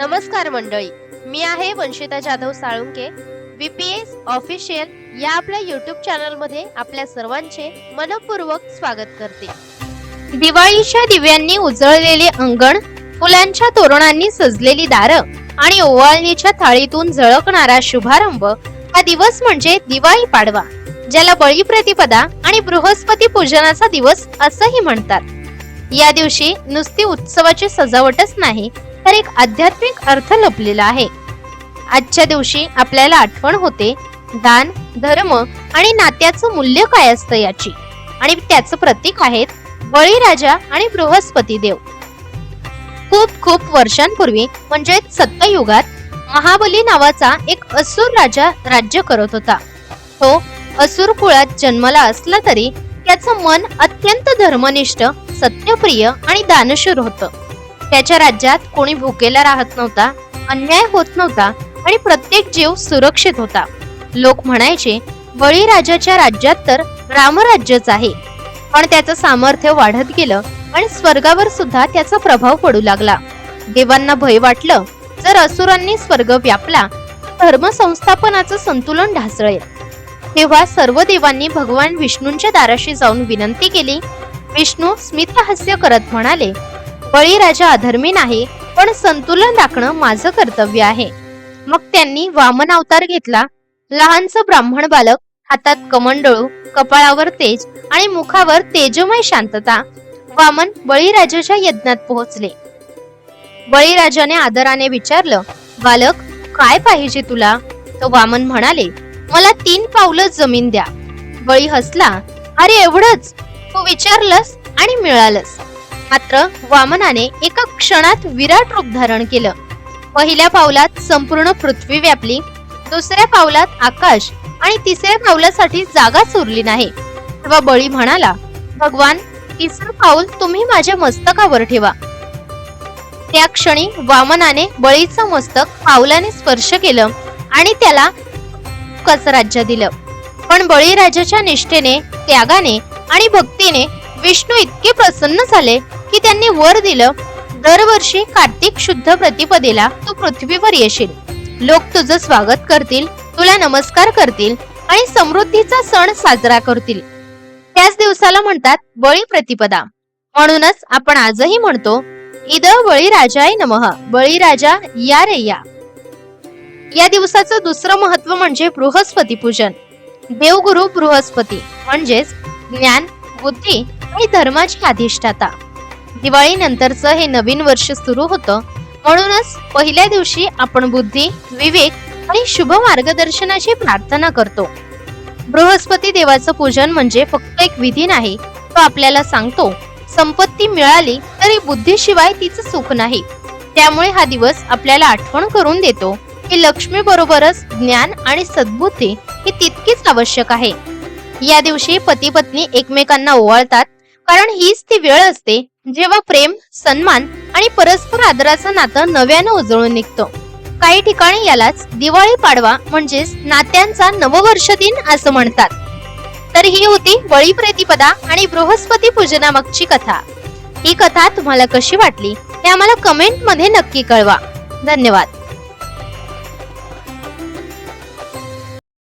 नमस्कार मंडळी. मी आहे वंशिता जाधव साळुंके बीपीएस ऑफिशियल या आपल्या युट्यूब चॅनलमध्ये आपल्या सर्वांचे मनपूर्वक स्वागत करते. दिवाळीच्या दिव्यांनी उजळलेले अंगण फुलांच्या तोरणांनी सजलेली दारं आणि ओवाळणीच्या थाळीतून झळकणारा शुभारंभ हा दिवस म्हणजे दिवाळी पाडवा ज्याला बळी प्रतिपदा आणि बृहस्पती पूजनाचा दिवस असंही म्हणतात. या दिवशी नुसती उत्सवाची सजावटच नाही तर एक आध्यात्मिक अर्थ लपलेला आहे. आजच्या दिवशी आपल्याला आठवण होते दान धर्म आणि नात्याचं मूल्य काय असतं याची. आणि त्याचं प्रतीक आहेत बळीराजा आणि बृहस्पती देव. खूप खूप वर्षांपूर्वी म्हणजे सत्ययुगात महाबली नावाचा एक असुर राजा राज्य करत होता. तो असुर कुळात जन्मला असला तरी त्याचं मन अत्यंत धर्मनिष्ठ सत्यप्रिय आणि दानशूर होतं. त्याच्या राज्यात कोणी भुकेला राहत नव्हता अन्याय होत नव्हता आणि प्रत्येक जीव सुरक्षित होता. लोक म्हणायचे बळीराजाच्या राज्यात तर रामराज्यच आहे. पण त्याचं सामर्थ्य वाढत गेलं आणि स्वर्गावर सुद्धा त्याचा प्रभाव पडू लागला. देवांना भय वाटलं जर असुरांनी स्वर्ग व्यापला धर्मसंस्थापनाचं धर्म संस्थापनाचं संतुलन ढासळेल. तेव्हा सर्व देवांनी भगवान विष्णूंच्या दाराशी जाऊन विनंती केली. विष्णू स्मितहास्य करत म्हणाले बळीराजा अधर्मी नाही पण संतुलन राखणं माझं कर्तव्य आहे. मग त्यांनी वामन अवतार घेतला. लहानचं ब्राह्मण बालक हातात कमंडळू कपाळावर तेज आणि मुखावर तेजमय शांतता वामन बळीराजाच्या यज्ञात पोहोचले. बळीराजाने आदराने विचारलं बालक काय पाहिजे तुला? तो वामन म्हणाले मला तीन पावलं जमीन द्या. बळी हसला अरे एवढंच. तू विचारलंस आणि मिळालंस. मात्र वामनाने एका क्षणात विराट रूप धारण केलं. पहिल्या पावलात संपूर्ण पृथ्वी व्यापली दुसऱ्या पावलात आकाश आणि तिसऱ्या पावलासाठी जागाच उरली नाही. तेव्हा बळी म्हणाला भगवान तिसरं पाऊल तुम्ही माझ्या मस्तकावर ठेवा. त्या क्षणी वामनाने बळीचं मस्तक पावलाने स्पर्श केलं आणि त्याला कच राज्य दिलं. पण बळीराजाच्या निष्ठेने त्यागाने आणि भक्तीने विष्णू इतके प्रसन्न झाले की त्यांनी वर दिलं दरवर्षी कार्तिक शुद्ध प्रतिपदेला तू पृथ्वीवर येशील. लोक तुझं स्वागत करतील तुला नमस्कार करतील आणि समृद्धीचा सण साजरा करतील. त्याच दिवसाला म्हणतात बळी प्रतिपदा. म्हणूनच आपण आजही म्हणतो इद बळीराजाय नमः बळीराजा या रे या. या दिवसाचं दुसरं महत्त्व म्हणजे बृहस्पती पूजन. देवगुरु बृहस्पती म्हणजेच ज्ञान बुद्धी आणि धर्माची अधिष्ठाता. दिवाळीनंतरचं हे नवीन वर्ष सुरू होतं. म्हणूनच पहिल्या दिवशी आपण बुद्धी विवेक आणि शुभ मार्गदर्शनाची प्रार्थना करतो. बृहस्पती देवाचं पूजन म्हणजे फक्त एक विधी नाही तो आपल्याला सांगतो संपत्ती मिळाली तरी बुद्धीशिवाय तिचं सुख नाही. त्यामुळे हा दिवस आपल्याला आठवण करून देतो की लक्ष्मी बरोबरच ज्ञान आणि सद्बुद्धी ही तितकीच आवश्यक आहे. या दिवशी पती पत्नी एकमेकांना ओवाळतात कारण हीच ती वेळ असते जेव्हा प्रेम सन्मान आणि परस्पर आदराचं नातं नव्यानं उजळून निघतं. काही ठिकाणी यालाच दिवाळी पाडवा म्हणजेच नात्यांचा नववर्ष दिन असं म्हणतात. तर ही होती बळी प्रतिपदा आणि बृहस्पती पूजनामागची कथा. ही कथा तुम्हाला कशी वाटली हे आम्हाला कमेंटमध्ये नक्की कळवा. धन्यवाद.